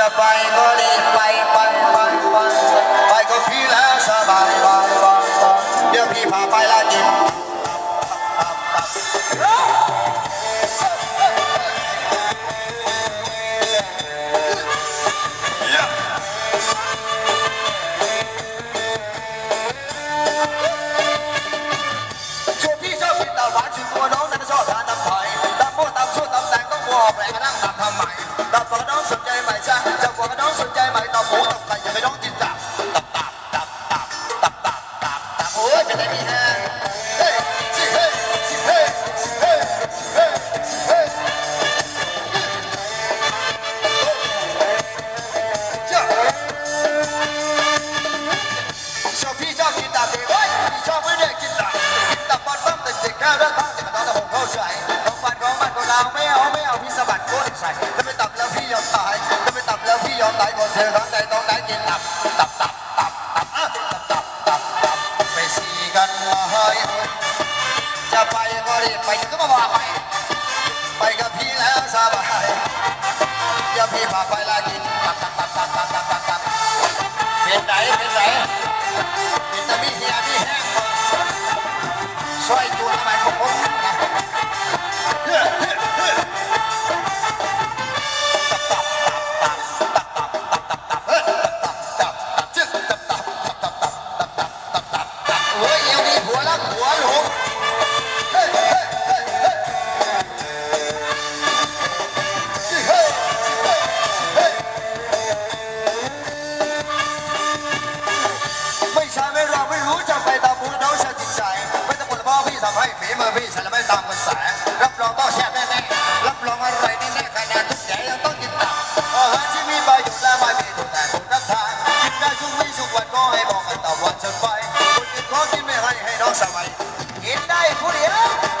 cha bay có đi bay bay bay bay bay có phi lá sa bay bay bay điều phi phá bay là nhịp Hãy subscribe cho kênh Ghiền Mì Gõ Để không bỏ lỡ những video hấp dẫn เอาพี่สะบัดก้นถ้าไม่ตับแล้วพี่ยอมตายถ้าไม่ตับแล้วพี่ยอมตายก่อนเธอร้องใจต้องได้กินตับ ตับตับตับตับตับตับตับตับไปสีกันมาเฮ้ยจะไปก็รีบไปก็มาบอกไปไปกับพี่แล้วสบายอย่าพี่พาไปลากินตับตับตับตับตับตับตับเป็นไหนเป็นไหนเป็นตะมีเฮียมีแห้ง ตะวันจนไปคุณกินของที่ไม่ให้ให้น้องสบายกินได้ผู้เดียว